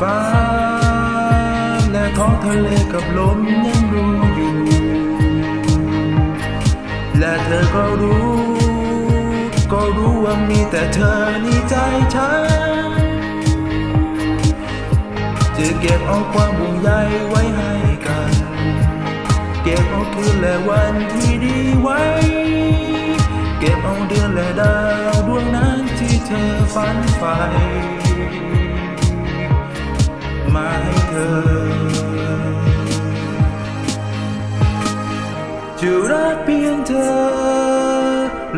ฟ้า และท้องทะเลกับลมยังรู้อยู่ และเธอก็รู้ ก็รู้ว่ามีแต่เธอในใจฉัน จะเก็บเอาความห่วงใยไว้ให้กัน เก็บเอาคืนและวันที่ดีไว้ เก็บเอาเดือนและดาวดวงนั้นที่เธอฝันใฝ่ จะรักเพียงเธอ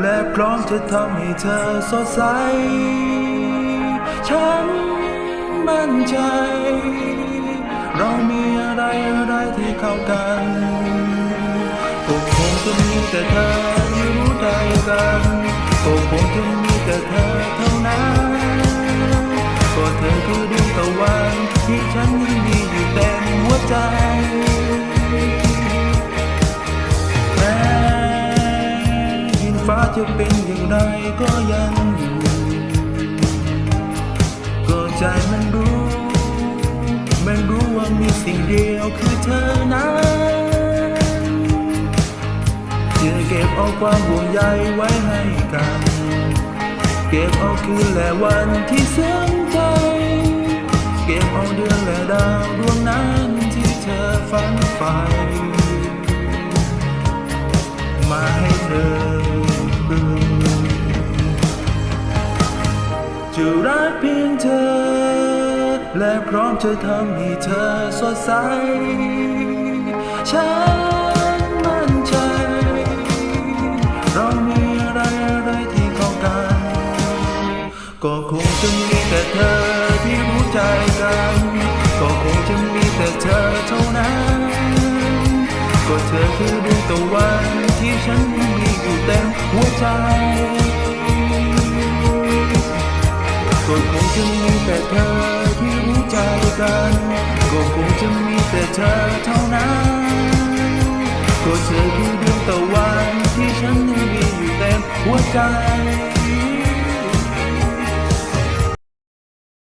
และพร้อมจะทำให้เธอสดใส ฉันมั่นใจ เรามีอะไรอะไรที่เข้ากันก็คงจะมีแต่เธอที่รู้ใจกันก็คงจะมีแต่เธอเท่านั้นก็เธอคือดวงตะวันที่ฉันยังมีอยู่เต็มหัวใจ ฟ้าจะเป็นอย่างไรก็ยังอยู่ก็ใจมันรู้ มันรู้ว่ามีสิ่งเดียวคือเธอนั้นจะเก็บเอาความห่วงใยไว้ให้กัน เก็บเอาคืนและวันที่ซึ้งใจ เก็บเอาเดือนและดาวดวงนั้นที่เธอฝันใฝ่มาให้เธอ รักเพียงเธอ และพร้อมจะทำให้เธอสดใส ฉันมั่นใจ เรามีอะไรอะไรที่เข้ากัน ก็คงจะมีแต่เธอที่รู้ใจกัน ก็คงจะมีแต่เธอเท่านั้น ก็เธอคือดวงตะวันที่ฉันมีอยู่เต็มหัวใจ กันก็คงจะมีแต่เธอเท่านั้นก็เธอคือดวงตะวันที่ฉันยังมีอยู่เต็มหัวใจ